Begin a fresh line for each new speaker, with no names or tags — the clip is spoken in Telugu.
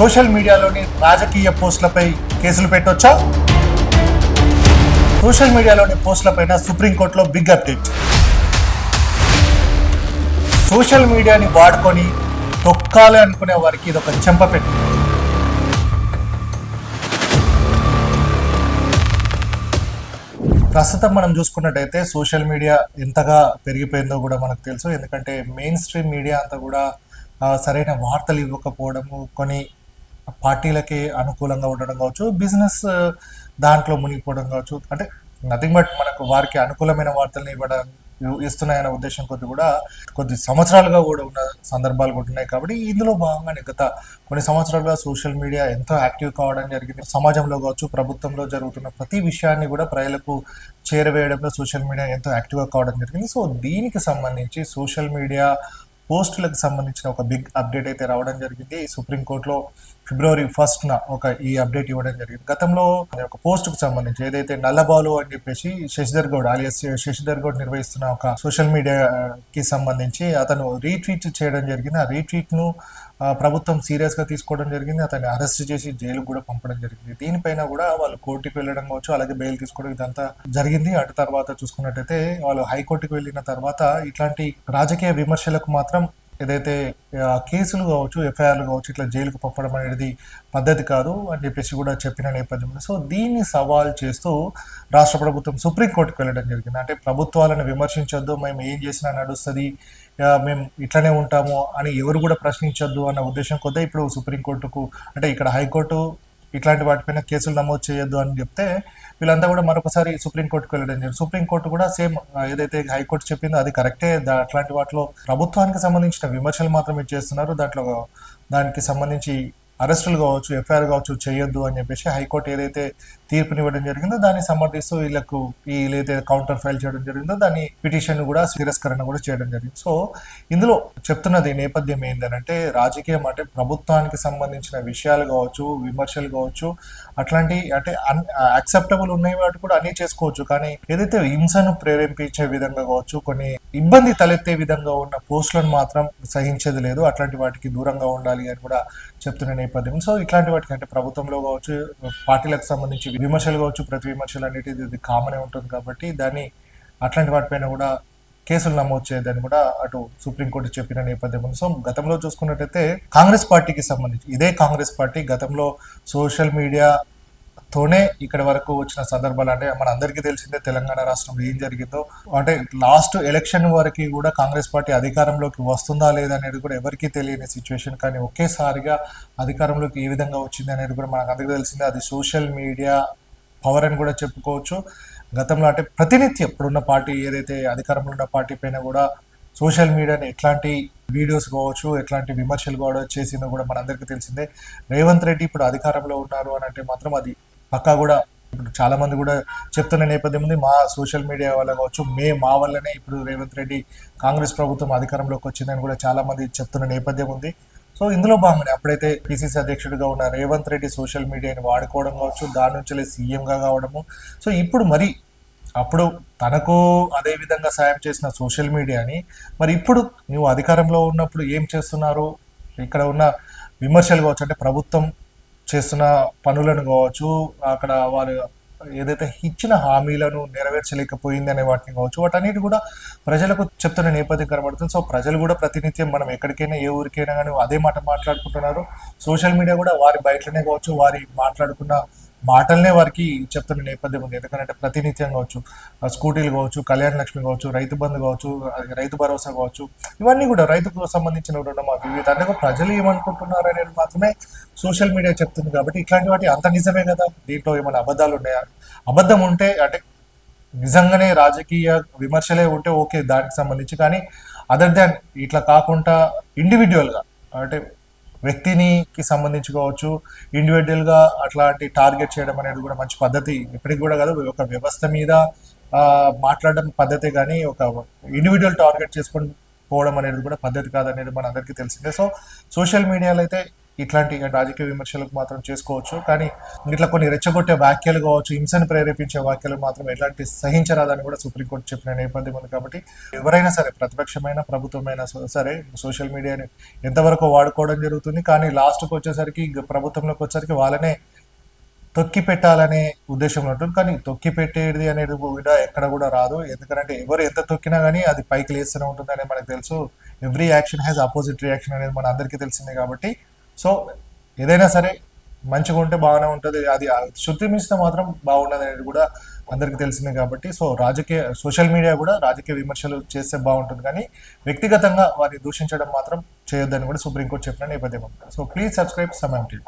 సోషల్ మీడియాలోని రాజకీయ పోస్టులపై కేసులు పెట్టొచ్చా? సోషల్ మీడియాలోని పోస్టులపైన సుప్రీంకోర్టులో బిగ్ అప్డేట్. సోషల్ మీడియాని వాడుకొని తొక్కాలి అనుకునే వారికి ఇది ఒక చెంపపెట్టు ప్రస్తుతం మనం చూసుకున్నట్టయితే సోషల్ మీడియా ఎంతగా పెరిగిపోయిందో కూడా మనకు తెలుసు. ఎందుకంటే మెయిన్ స్ట్రీమ్ మీడియా అంతా కూడా సరైన వార్తలు ఇవ్వకపోవడము కొన్ని పార్టీలకి అనుకూలంగా ఉండడం కావచ్చు బిజినెస్ దాంట్లో మునిగిపోవడం కావచ్చు. అంటే నథింగ్ బట్ మనకు వారికి అనుకూలమైన వార్తలను ఇవ్వడం ఇస్తున్నాయన్న ఉద్దేశం కొద్ది కూడా కొద్ది సంవత్సరాలుగా కూడా ఉన్న సందర్భాలు కూడా ఉన్నాయి. కాబట్టి ఇందులో భాగంగానే గత కొన్ని సంవత్సరాలుగా సోషల్ మీడియా ఎంతో యాక్టివ్ కావడం జరిగింది. సమాజంలో కావచ్చు ప్రభుత్వంలో జరుగుతున్న ప్రతి విషయాన్ని కూడా ప్రజలకు చేరవేయడంలో సోషల్ మీడియా ఎంతో యాక్టివ్గా కావడం జరిగింది. సో దీనికి సంబంధించి సోషల్ మీడియా పోస్టులకు సంబంధించిన ఒక బిగ్ అప్డేట్ అయితే రావడం జరిగింది. సుప్రీంకోర్టులో ఫిబ్రవరి ఫస్ట్ న ఒక ఈ అప్డేట్ ఇవ్వడం జరిగింది. గతంలో ఒక పోస్టుకు సంబంధించి ఏదైతే నల్లబాలు అని చెప్పేసి శశిధర్ గౌడ్ ఆలియస్ శశిధర్ గౌడ్ నిర్వహిస్తున్న ఒక సోషల్ మీడియా కి సంబంధించి అతను రీట్వీట్ చేయడం జరిగింది. ఆ రీట్వీట్ను ప్రభుత్వం సీరియస్గా తీసుకోవడం జరిగింది. అతన్ని అరెస్ట్ చేసి జైలుకు కూడా పంపడం జరిగింది. దీనిపైన కూడా వాళ్ళు కోర్టుకి వెళ్ళడం కావచ్చు అలాగే బెయిల్ తీసుకోవడం ఇదంతా జరిగింది. అటు తర్వాత చూసుకున్నట్టయితే వాళ్ళు హైకోర్టుకి వెళ్ళిన తర్వాత ఇట్లాంటి రాజకీయ విమర్శలకు మాత్రం ఏదైతే కేసులు కావచ్చు ఎఫ్ఐఆర్లు కావచ్చు ఇట్లా జైలుకు పంపడం అనేది పద్ధతి కాదు అని చెప్పేసి కూడా చెప్పిన నేపథ్యంలో. సో దీన్ని సవాల్ చేస్తూ రాష్ట్ర ప్రభుత్వం సుప్రీంకోర్టుకు వెళ్ళడం జరిగింది. అంటే ప్రభుత్వాలను విమర్శించొద్దు మేము ఏం చేసినా నడుస్తుంది మేము ఇట్లనే ఉంటాము అని ఎవరు కూడా ప్రశ్నించొద్దు అన్న ఉద్దేశం కొద్దిగా ఇప్పుడు సుప్రీంకోర్టుకు అంటే ఇక్కడ హైకోర్టు ఇట్లాంటి వాటిపైన కేసులు నమోదు చేయొద్దు అని చెప్తే వీళ్ళంతా కూడా మరొకసారి సుప్రీంకోర్టుకు వెళ్ళడం జరిగింది. సుప్రీంకోర్టు కూడా సేమ్ ఏదైతే హైకోర్టు చెప్పిందో అది కరెక్టే. అట్లాంటి వాటిలో ప్రభుత్వానికి సంబంధించిన విమర్శలు మాత్రమే చేస్తున్నారు దాంట్లో దానికి సంబంధించి అరెస్టులు కావచ్చు ఎఫ్ఐఆర్ కావచ్చు చేయొద్దు అని చెప్పేసి హైకోర్టు ఏదైతే తీర్పునివ్వడం జరిగిందో దాన్ని సమర్థిస్తూ వీళ్ళకు వీళ్ళైతే కౌంటర్ ఫైల్ చేయడం జరిగిందో దాని పిటిషన్ కూడా తిరస్కరణ కూడా చేయడం జరిగింది. సో ఇందులో చెప్తున్నది నేపథ్యం ఏంటంటే రాజకీయం అంటే ప్రభుత్వానికి సంబంధించిన విషయాలు కావచ్చు విమర్శలు కావచ్చు అట్లాంటి అంటే అక్సెప్టబుల్ ఉన్నాయి వాటి కూడా అన్ని చేసుకోవచ్చు. కానీ ఏదైతే హింసను ప్రేరేపించే విధంగా కావచ్చు కొన్ని ఇబ్బంది తలెత్తే విధంగా ఉన్న పోస్టులను మాత్రం సహించేది లేదు. అట్లాంటి వాటికి దూరంగా ఉండాలి అని కూడా చెప్తున్న నేపథ్యం సో ఇట్లాంటి వాటికి అంటే ప్రభుత్వంలో కావచ్చు పార్టీలకు సంబంధించి విమర్శలు కావచ్చు ప్రతి విమర్శలు అనేటిది ఇది కామనే ఉంటుంది కాబట్టి దాన్ని అట్లాంటి వాటిపైన కూడా కేసులు నమోదు చేయదని కూడా అటు సుప్రీంకోర్టు చెప్పిన నేపథ్యం ఉంది. సో గతంలో చూసుకున్నట్టయితే కాంగ్రెస్ పార్టీకి సంబంధించి ఇదే కాంగ్రెస్ పార్టీ గతంలో సోషల్ మీడియా తోనే ఇక్కడ వరకు వచ్చిన సందర్భాలు అంటే మన అందరికీ తెలిసిందే తెలంగాణ రాష్ట్రంలో ఏం జరిగిందో. అంటే లాస్ట్ ఎలక్షన్ వరకు కూడా కాంగ్రెస్ పార్టీ అధికారంలోకి వస్తుందా లేదా అనేది కూడా ఎవరికీ తెలియని సిచ్యువేషన్ కానీ ఒకేసారిగా అధికారంలోకి ఏ విధంగా వచ్చింది అనేది కూడా మనకు అందరికీ తెలిసిందే. అది సోషల్ మీడియా పవర్ అని కూడా చెప్పుకోవచ్చు. గతంలో అంటే ప్రతినిత్యం ఇప్పుడున్న పార్టీ ఏదైతే అధికారంలో ఉన్న పార్టీ పైన కూడా సోషల్ మీడియాని ఎట్లాంటి వీడియోస్ కావచ్చు ఎట్లాంటి విమర్శలు కూడా చేసిందో కూడా మనందరికీ తెలిసిందే. రేవంత్ రెడ్డి ఇప్పుడు అధికారంలో ఉన్నారు అని అంటే మాత్రం అది పక్కా కూడా ఇప్పుడు చాలా మంది కూడా చెప్తున్న నేపథ్యం ఉంది. మా సోషల్ మీడియా వల్ల కావచ్చు మే మా వల్లనే ఇప్పుడు రేవంత్ రెడ్డి కాంగ్రెస్ ప్రభుత్వం అధికారంలోకి వచ్చిందని కూడా చాలా మంది చెప్తున్న నేపథ్యం ఉంది. సో ఇందులో భాగంగానే అప్పుడైతే పిసిసి అధ్యక్షుడిగా ఉన్న రేవంత్ రెడ్డి సోషల్ మీడియాని వాడుకోవడం కావచ్చు దాని నుంచి సీఎంగా కావడము. సో ఇప్పుడు మరి అప్పుడు తనకు అదే విధంగా సాయం చేసిన సోషల్ మీడియాని మరి ఇప్పుడు నువ్వు అధికారంలో ఉన్నప్పుడు ఏం చేస్తున్నారు? ఇక్కడ ఉన్న విమర్శలు కావచ్చు అంటే ప్రభుత్వం చేస్తున్న పనులను కావచ్చు అక్కడ వారు ఏదైతే ఇచ్చిన హామీలను నెరవేర్చలేకపోయింది అనే వాటిని కావచ్చు వాటన్నిటి కూడా ప్రజలకు చెప్తున్న నేపథ్యం కనబడుతుంది. సో ప్రజలు కూడా ప్రతినిత్యం మనం ఎక్కడికైనా ఏ ఊరికైనా కానీ అదే మాట మాట్లాడుకుంటున్నారు. సోషల్ మీడియా కూడా వారి బయటనే కావచ్చు వారి మాట్లాడుకున్న మాటలనే వారికి చెప్తున్న నేపథ్యం ఉంది. ఎందుకంటే ప్రతినిత్యం కావచ్చు స్కూటీలు కావచ్చు కళ్యాణ లక్ష్మి కావచ్చు రైతు బంధు కావచ్చు అది రైతు భరోసా కావచ్చు ఇవన్నీ కూడా రైతుకు సంబంధించిన రుణమాఫీ వివిధ ప్రజలు ఏమనుకుంటున్నారు అనేది మాత్రమే సోషల్ మీడియా చెప్తుంది కాబట్టి ఇట్లాంటి వాటి అంత నిజమే కదా? దీంట్లో ఏమైనా అబద్ధాలు ఉన్నాయా? అబద్ధం ఉంటే అంటే నిజంగానే రాజకీయ విమర్శలే ఉంటే ఓకే దానికి సంబంధించి కానీ అదర్ దాన్ ఇట్లా కాకుండా ఇండివిజువల్గా అంటే వ్యక్తినికి సంబంధించి కావచ్చు ఇండివిజువల్ అట్లాంటి టార్గెట్ చేయడం అనేది కూడా మంచి పద్ధతి. ఇప్పటికి కూడా కాదు ఒక వ్యవస్థ మీద మాట్లాడడం పద్ధతి కానీ ఒక ఇండివిజువల్ టార్గెట్ చేసుకొని పోవడం అనేది కూడా పద్ధతి కాదనేది మన అందరికీ తెలిసిందే. సో సోషల్ మీడియాలో అయితే ఇట్లాంటి రాజకీయ విమర్శలకు మాత్రం చేసుకోవచ్చు. కానీ ఇట్లా కొన్ని రెచ్చగొట్టే వ్యాఖ్యలు కావచ్చు హింసను ప్రేరేపించే వ్యాఖ్యలు మాత్రం ఎలాంటి సహించరాదని కూడా సుప్రీంకోర్టు చెప్పిన నేపథ్యం ఉంది కాబట్టి ఎవరైనా సరే ప్రతిపక్షమైన ప్రభుత్వమైనా సరే సోషల్ మీడియాని ఎంతవరకు వాడుకోవడం జరుగుతుంది. కానీ లాస్ట్కి వచ్చేసరికి ప్రభుత్వంలోకి వచ్చేసరికి వాళ్ళనే తొక్కి పెట్టాలనే ఉద్దేశంలో ఉంటుంది. కానీ తొక్కి పెట్టేది అనేది కూడా ఎక్కడ కూడా రాదు. ఎందుకంటే ఎవరు ఎంత తొక్కినా కానీ అది పైకి లేస్తూనే ఉంటుంది అనేది మనకు తెలుసు. Every action has opposite reaction అనేది మన అందరికీ తెలిసిందే కాబట్టి సో ఏదైనా సరే మంచిగా ఉంటే బాగానే ఉంటుంది. అది శుద్ధి మించితే మాత్రం బాగుండదు అనేది కూడా అందరికీ తెలిసిందే కాబట్టి సో రాజకీయ సోషల్ మీడియా కూడా రాజకీయ విమర్శలు చేస్తే బాగుంటుంది. కానీ వ్యక్తిగతంగా వారిని దూషించడం మాత్రం చేయొద్దని కూడా సుప్రీంకోర్టు చెప్పిన నేపథ్యం సో ప్లీజ్ సబ్స్క్రైబ్ సమయం టీ